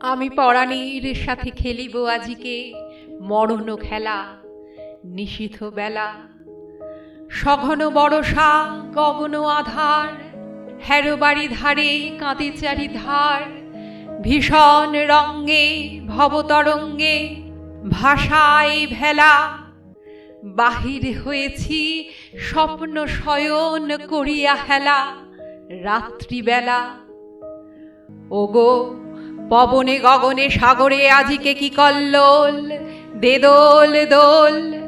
আমি পরাণীর সাথে খেলিব আজিকে, মরণ খেলা নিশীথ বেলা। সঘন বড়সা, গগন আধার হ্যারো বাড়ি ধারে কাঁদে চারি ধার ভীষণ রঙ্গে ভবতরঙ্গে, ভাষায় ভেলা। বাহির হয়েছি, স্বপ্ন শয়ন করিয়া হেলা, রাত্রিবেলা। ওগো পবনে গগনে সাগরে আজিকে কি কল্লোল? দে দোল।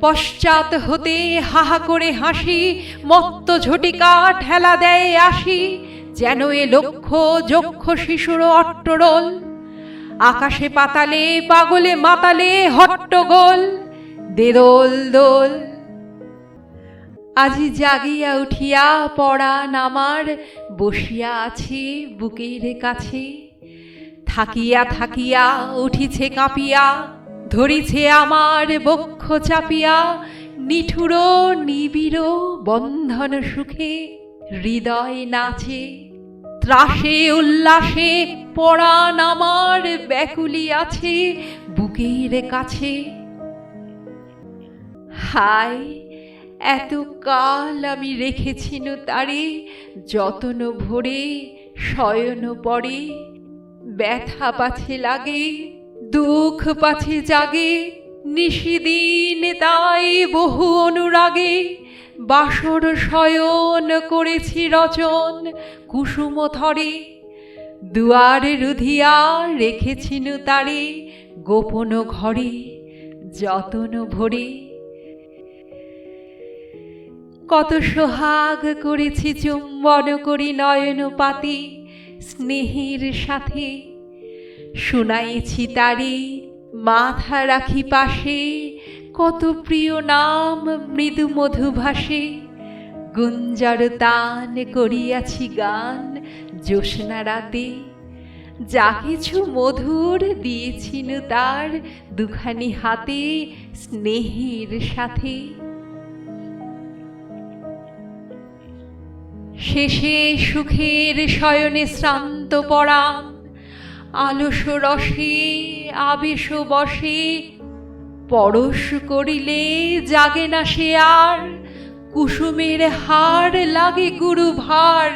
পশ্চাৎ হতে হাহা করে হাসি, মত্ত ঝটিকা ঠেলা দেয় আসি, যেন এ লক্ষ যক্ষ শিশুর অট্টরোল। আকাশে পাতালে, পাগলে মাতালে হট্টগোল। দেদোল দোল দোল। আজি জাগিয়া উঠিয়া পড়া নামার, বসিয়া আছে বুকের কাছে। থাকিয়া থাকিয়া, উঠিছে কাঁপিয়া, ধরিছে আমার বক্ষ চাপিয়া, নিঠুর নিবিড় বন্ধন সুখে হৃদয় নাচে, ত্রাসে, উল্লাসে, পরাণ আমার ব্যাকুলি আছে বুকের কাছে। হায়, এত কাল আমি রেখেছিনু তারে, যতন ভরে, শয়ন পড়ে ব্যথা পাছে লাগে, দুঃখ পাছে জাগে, নিশিদিন তাই বহু অনুরাগে। বাসর শয়ন করেছি রচন, কুসুম থরে দুয়ারে রুধিয়া রেখেছিনু তারে গোপন ঘরে যতন ভরে। কত সোহাগ করেছি চুম্বন করি নয়ন পাতি স্নেহের সাথে। শুনাইছি তারে, মাথা রাখি পাশে। কত প্রিয় নাম মৃদু মধু ভাসে গুঞ্জর তান করিয়াছি গান জ্যোৎস্না রাতে। যা কিছু মধুর দিয়েছিল তার দুখানি হাতে স্নেহের সাথে। শেষে সুখের শয়নে শ্রান্ত পরাণ, আলস রসে আবেশ বসে, পরশ করিলে জাগে না সে আর, কুসুমের হার লাগে গুরু ভার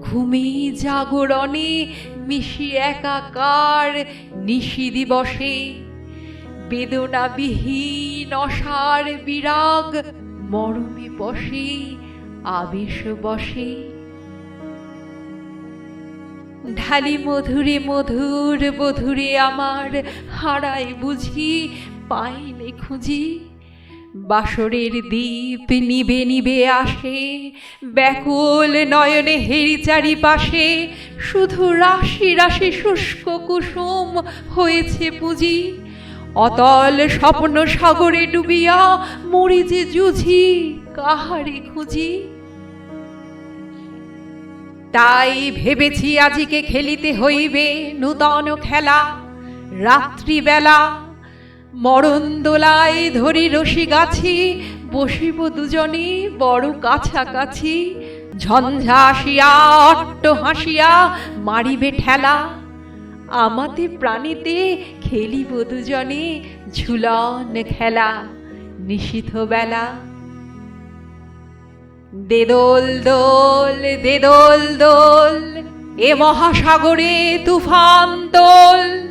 ঘুমে জাগরণে মিশি একাকার নিশি দিবসে বেদনাবিহীন অসার বিরাগ মরমে বসে। আবেশ বসে। ঢালি মধুরে মধুর বধুরে আমার হারাই বুঝি, পাইনে খুঁজি। বাসরের দ্বীপ নিবে নিবে আসে, ব্যাকুল নয়নে হেরি চারিপাশে। শুধু রাশি রাশি শুষ্ক কুসুম হয়েছে পুঁজি। অতল স্বপ্ন সাগরে ডুবিয়া মরি যে জুঝি কাহারে খুঁজি? তাই ভেবেছি আজিকে খেলিতে হইবে নূতন খেলা। রাত্রিবেলা মরণ দোলায় ধরি রশি গাছি, বসিব দুজনে বড় কাছাকাছি। ঝঞ্ঝা আসিয়া, অট্ট হাসিয়া মারিবে ঠেলা। আমাতে প্রাণীতে খেলিব দুজনে ঝুলন খেলা। নিশীথ বেলা দে দোল দোল দে দোল দোল এ মহাসাগরে তুফান দোল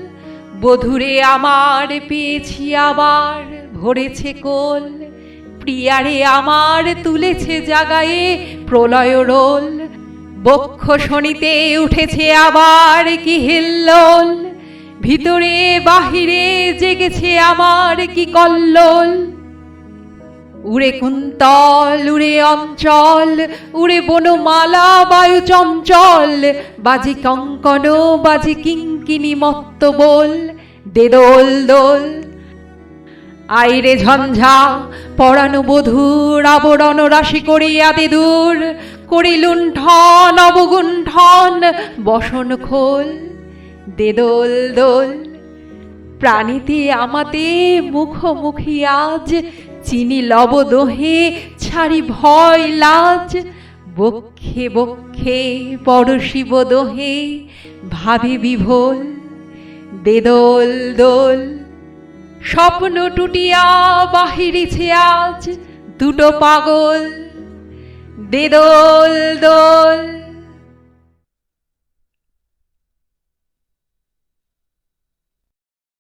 বধুরে আমার পেয়েছি আবার, ভরেছে কোল। প্রিয়ারে আমার তুলেছে জাগায়ে প্রলয় রোল। বক্ষ শনিতে উঠেছে আবার কি হিল্লোল ভিতরে বাহিরে জেগেছে আমার কি কল্লোল। উড়ে কুন্তল, উড়ে অঞ্চল, উড়ে বনমালা, বায়ু চঞ্চল, বাজি কঙ্কন, বাজি কিঙ্কিনি মত্ত বল, দে দোল দোল। আইরে ঝঞ্ঝা পরানো বধুর, আবরণ রাশি করিয়া দূর করি লুণ্ঠন অবগুণ্ঠন বসন খোল, দে দোল দোল। প্রাণীতে আমাতে মুখোমুখি আজ চিনি লব দোহে ছাড়ি ভয় লাজ। বক্ষে বক্ষে পরশিব দোহে, ভাবে বিভোল, দেদোল দোল। স্বপ্ন টুটিয়া বাহিরেছে আজ দুটো পাগল দে দোল দোল।